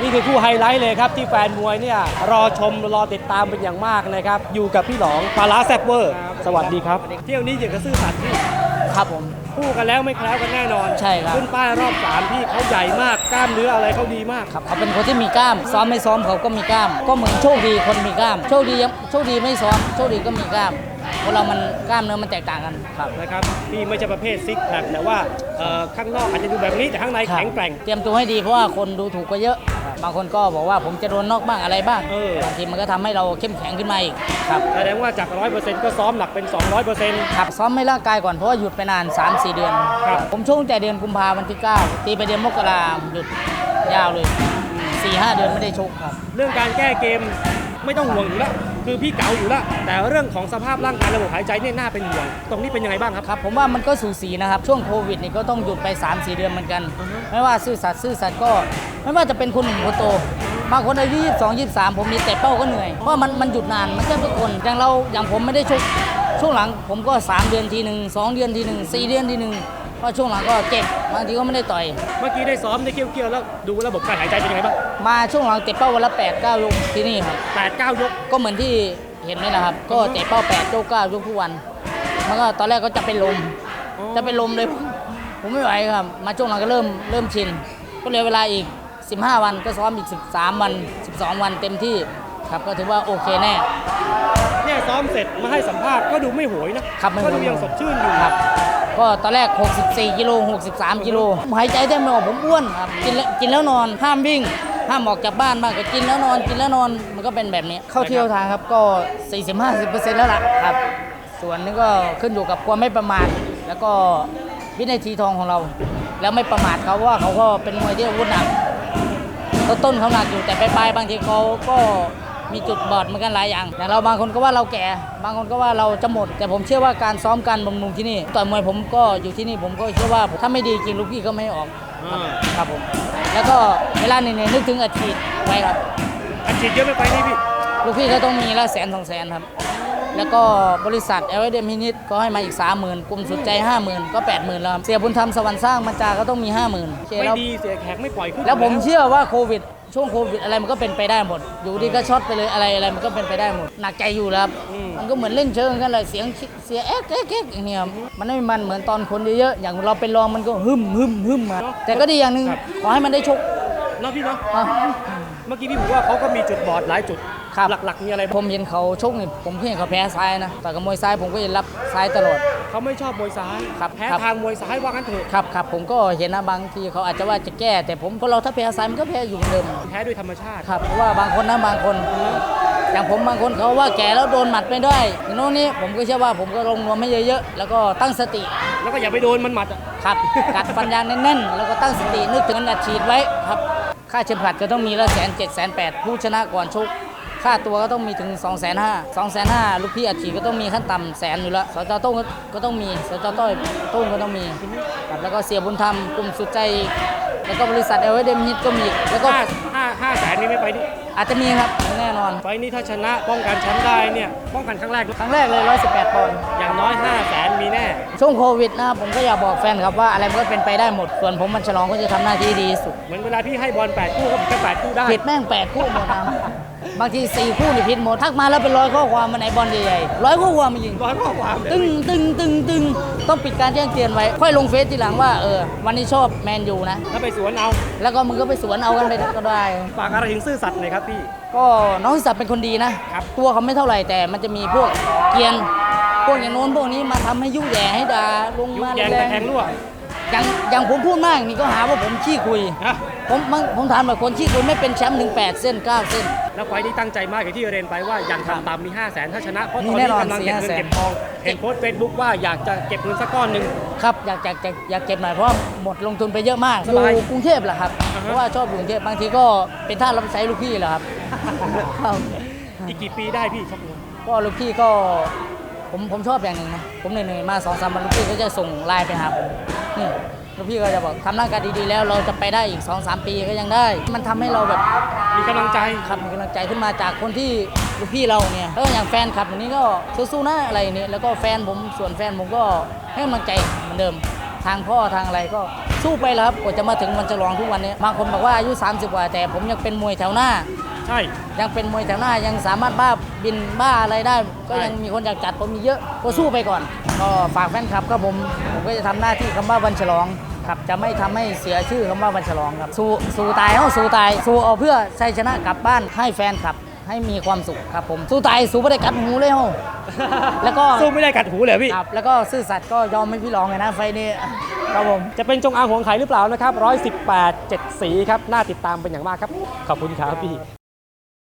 นี่คือคู่ไฮไลท์เลยครับ ที่แฟนมวยเนี่ยรอชมรอติดตามเป็นอย่างมากนะครับ อยู่กับพี่หลองปลาร้าแซบเวอร์ สวัสดีครับ เที่ยวนี้อย่างกระซื่อสัตย์พี่ครับผม คู่กันแล้วไม่แคล้วกันแน่นอนใช่ครับ ขึ้นป้ายรอบสามพี่เขาใหญ่มากกล้ามเนื้ออะไรเขาดีมาก ครับเขาเป็นคนที่มีกล้าม ซ้อมไม่ซ้อมเขาก็มีกล้าม ก็เหมือนโชคดีคนมีกล้าม โชคดียังโชคดีไม่ซ้อม โชคดีก็มีกล้ามคนเรามันกล้ามเนื้อมันแตกต่างกันครับนะครับพี่ไม่ใช่ประเภทซิกแพคแต่ว่าเอ่อข้างนอกอาจจะดูแบบนี้แต่ข้างในครับแข็งแกร่ง เตรียมตัวให้ดีเพราะว่าคนดูถูกก็เยอะ บางคนก็บอกว่าผมจะโดนนอกบ้างอะไรบ้างเออ บางทีมันก็ทำให้เราเข้มแข็งขึ้นมาอีกครับแสดงว่าจาก 100%ก็ซ้อมหนักเป็น 200%ครับซ้อมให้ร่างกายก่อนเพราะว่าหยุดไปนาน 3-4 เดือนครับ ผมช่วงแต่เดือนกุมภาพันธ์ที่ 9 ตีไปเดือนมกราหยุดยาวเลย4-5 เดือนไม่ได้ชกครับ เรื่องการแก้เกมไม่ต้องห่วงอยู่แล้ว คือพี่เก๋าอยู่แล้วแต่เรื่องของสภาพร่างกายระบบหายใจเนี่ยน่าเป็นห่วง ตรงนี้เป็นยังไงบ้างครับ ครับผมว่ามันก็สูสีนะครับ ช่วงโควิดนี่ก็ต้องหยุดไป 3 4 เดือนเหมือนกันอือฮึไม่ว่าซื่อสัตย์ซื่อสัตย์ก็ ไม่ว่าจะเป็นคนหนุ่มคนโตบางคนอายุ22 23 ผมมีแต่เป้าก็เหนื่อย เพราะมันมันหยุดนานมันแค่ทุกคนอย่างเราอย่างผมไม่ได้ชกช่วงหลังผมก็ 3 เดือนทีหนึ่ง2เดือนทีหนึ่ง4เดือนทีหนึ่ง เพราะช่วงหลังก็เจ็บบางทีก็ไม่ได้ต่อย เมื่อกี้ได้ซ้อมได้เคี่ยวๆแล้วดูระบบการหายใจเป็นยังไงบ้างมาช่วงหลังเตะเป้าวันละ8 9ยกที่นี่ครับ แปดเก้ายก ก็เหมือนที่เห็นนี่แหละครับ ก็เตะเป้า8ยก9ยกทุกวันมันก็ตอนแรกก็จะเป็นลม อ๋อ จะเป็นลมเลย ผมไม่ไหวครับ มาช่วงหลังก็เริ่มเริ่มชิน ก็เหลือเวลาอีก 15 วันก็ซ้อมอีก 13 วัน 12 วันเต็มที่ครับก็ถือว่าโอเคแน่ เนี่ยซ้อมเสร็จมาให้สัมภาษณ์ก็ดูไม่โหยนะครับไม่ก็โหยดูยังสดชื่นอยู่ครับ ก็ตอนแรก 64กิโล63กิโลผมหายใจแทบไม่ออกผมอ้วนครับกินแล้วกินแล้วนอนห้ามวิ่ง ห้ามออกจากบ้านบ้างก็กินแล้วนอนกินแล้วนอนมันก็เป็นแบบนี้ เข้าเที่ยวทางครับก็ 40-50%แล้วล่ะครับ ส่วนนึงก็ขึ้นอยู่กับความไม่ประมาทแล้วก็วินาทีทองของเรา แล้วไม่ประมาทเขาเพราะว่าเขาก็เป็นมวยที่อาวุธหนักต้นต้นเขาหนักอยู่แต่ปลายๆบางทีเขาก็ มีจุดบอดเหมือนกันหลายอย่างอย่างเราบางคนก็ว่าเราแก่ บางคนก็ว่าเราจะหมด แต่ผมเชื่อว่าการซ้อมการบำรุงที่นี่ต่อยมวยผมก็อยู่ที่นี่ผมก็เชื่อว่าถ้าไม่ดีจริงลูกพี่ก็ไม่ให้ออกอ่าครับผม แล้วก็เวลาเหนื่อยๆนึกถึงอาชีพไว้ครับอัดฉีดเยอะไม่ไปนี่พี่ลูกพี่ก็ต้องมีละแสนสองแสนครับ แล้วก็บริษัทเอเวอเดมินิตก็ให้มาอีก 30,000กลุ่มสุดใจ 50,000 ก็ 80,000แล้วครับเสียบุญธรรมสวรรค์สร้างมันจาก็ต้องมี 50,000โอเคไม่แล้ว ดีเสียแขกไม่ปล่อยขึ้นแล้วผมอยู่เชื่อว่าโควิด ช่วงโควิดอะไรมันก็เป็นไปได้หมด อยู่ดีก็ช็อตไปเลยอะไรอะไรมันก็เป็นไปได้หมด หนักใจอยู่แล้วครับอืมมันก็เหมือนเล่นเชิงกันเลยเสียงเสียเอ๊ะเอ๊ะเอ๊ะอย่างเงี้ยครับมันไม่มันเหมือนตอนคนเยอะๆอย่างเราเป็นรองมันก็หึมหึมหึมมาแต่ก็ดีอย่างหนึ่งขอให้มันได้ชกเนาะพี่เนาะ อะ เมื่อกี้พี่บอกว่าเขาก็มีจุดบอดหลายจุด ครับ หลักๆมีอะไรผมเห็นเขาชกนี่ผมเห็นเขาแพ้ซ้ายนะแต่กับมวยซ้ายผมก็จะรับซ้ายตลอด เขาไม่ชอบมวยซ้ายครับแพ้ครับ ทางมวยซ้ายว่างั้นเถอะครับครับผมก็เห็นนะบางทีเขาอาจจะว่าจะแก้ แต่ผมพอเราถ้าแพ้ซ้ายมันก็แพ้อยู่เหมือนเดิมแพ้ด้วยธรรมชาติ ครับเพราะว่าบางคนนะบางคน อย่างผมบางคนเขาว่าแก่แล้วโดนหมัดไม่ได้อย่างโน้นนี่ผมก็เชื่อว่าผมก็ลงนวมไม่เยอะๆแล้วก็ตั้งสติแล้วก็อย่าไปโดนมันหมัดอะครับ กัดฟันยางแน่นๆแล้วก็ตั้งสตินึกถึงอัดฉีดไว้ครับ ค่าเข็มขัดก็ต้องมีละแสนเจ็ดแสนแปดผู้ชนะก่อนชก ค่าตัวก็ต้องมีถึง2องแสนห้าสองแสนห้าลูกพี่อัดฉีดก็ต้องมีขั้นต่ำแสนอยู่แล้วสจโต้งก็ต้องมีสจต้อยโต้งก็ต้องมีครับแล้วก็เสียบุญธรรมกลุ่มสุดใจ แล้วก็บริษัทเอเวอเดมฮิตก็มีแล้วก็ห้าห้าห้าแสนนี่ไม่ไปนี่อาจจะมีครับแน่นอนไฟล์นี้ถ้าชนะป้องกันแชมป์ได้เนี่ยป้องกันครั้งแรกครั้งแรกเลย 118ปอนด์อย่างน้อย5 0 0แสนมีแน่ ช่วงโควิดนะครับผมก็อยากบอกแฟนครับว่าอะไรมันก็เป็นไปได้หมด ส่วนผมมันฉลองก็จะทำหน้าที่ดีที่สุดเหมือนเวลาพี่ให้บอล8คู่ก็ผมแค่8คู่ได้ผิดแม่งแปดคู่หมดนะ บางทีสี่คู่นี่ผิดหมดทักมาแล้วเป็นร้อยข้อความมาไหนบอลใหญ่ๆร้อยข้อความมายิงร้อยข้อความเลยตึงตึงตึงตึงต้องปิดการแจ้งเตือนไว้ ค่อยลงเฟซทีหลังว่าเออวันนี้ชอบแมนยูนะถ้าไปสวนเอา แล้วก็มึงก็ไปสวนเอากันไปก็ได้ ฝากอะไรถึงซื่อสัตย์หน่อยครับพี่ ก็น้องศักดิ์เป็นคนดีนะครับตัวเขาไม่เท่าไหร่แต่มันจะมีพวกเกรียนพวกอย่างโน้นพวกนี้มาทำให้ยุ่งแย่ให้ด่าลงยุมาแยงแรแต่งแทงรั่วๆ อย่างอย่างผมพูดมากนี่ก็หาว่าผมขี้คุยนะผมผมผมถามแบบคนขี้คุยไม่เป็นแชมป์ถึง8เส้น 9 เส้น แล้วไฟล์นี้ตั้งใจมากอย่างที่เรียนไปว่าอย่างต่ำๆมี5 0 0แสนถ้าชนะ เพราะตมีอนแน่นี้นอนกำลังเก็บเงิน4-5เก็บทองเห็นโพสต์เฟซบุ๊กว่าอยากจะเก็บเงินสักก้อนหนึ่ง ครับอยากอยากอยากอยากเก็บหน่อยเพราะว่าหมดลงทุนไปเยอะมากสอยู่บายกรุงเทพแหละครับ อ่าฮะ เพราะว่าชอบอยู่กรุงเทพบางทีก็เป็นท่ารับใช้ลูกพี่แหละครับครับอีกกี่ปีได้พี่ชกมวย ก็ลูกพี่ก็ผมผมชอบอย่างหนึ่งนะผมเหนื่อยๆมาสองสามวันลูกพี่ก็จะส่งไลน์ไปหาผม นี่ลูกพี่ก็จะบอกทำร่างกายดีๆแล้วเราจะไปได้อีก2อสปีก็ยังได้ มันทำให้เราแบบมีกำลังใจ ครับมีกำลังใจขึ้นมาจากคนที่ลูกพี่เราเนี่ยแล้วก็อย่างแฟนคลับอย่างนี้ก็สู้ๆนะอะไรเนี่ยแล้วก็แฟนผมส่วนแฟนผมก็ให้กำลังใจเหมือนเดิม ทางพ่อทางอะไรก็สู้ไปแล้วครับกว่าจะมาถึงวันฉลองทุกวันนี้บางคนบอกว่าอายุ 30 กว่าแต่ผมยังเป็นมวยแถวหน้า ใช่ ยังเป็นมวยแถวหน้ายังสามารถบ้าบินบ้าอะไรได้ ก็ใช่ยังมีคนอยากจัดผมมีเยอะก็สู้ไปก่อน ก็ฝากแฟนคลับครับผมผมก็จะทำหน้าที่คำว่าวันฉลองครับจะไม่ทำให้เสียชื่อคำว่าวันฉลองครับสู้สู้ตายเอาสู้ตายสู้เอาเพื่อชัยชนะกลับบ้านให้แฟนคลับให้มีความสุขครับผมสู้ตายสู้ไม่ได้กัดหูเลยเฮาแล้วก็สู้ไม่ได้กัดหูเลยพี่ครับแล้วก็ซื่อสัตย์ก็ยอมให้พี่รองเลยนะไฟล์นี้ครับผมจะเป็นจงอางหวงไข่หรือเปล่านะครับ118 7สีครับน่าติดตามเป็นอย่างมากครับ ขอบคุณครับพี่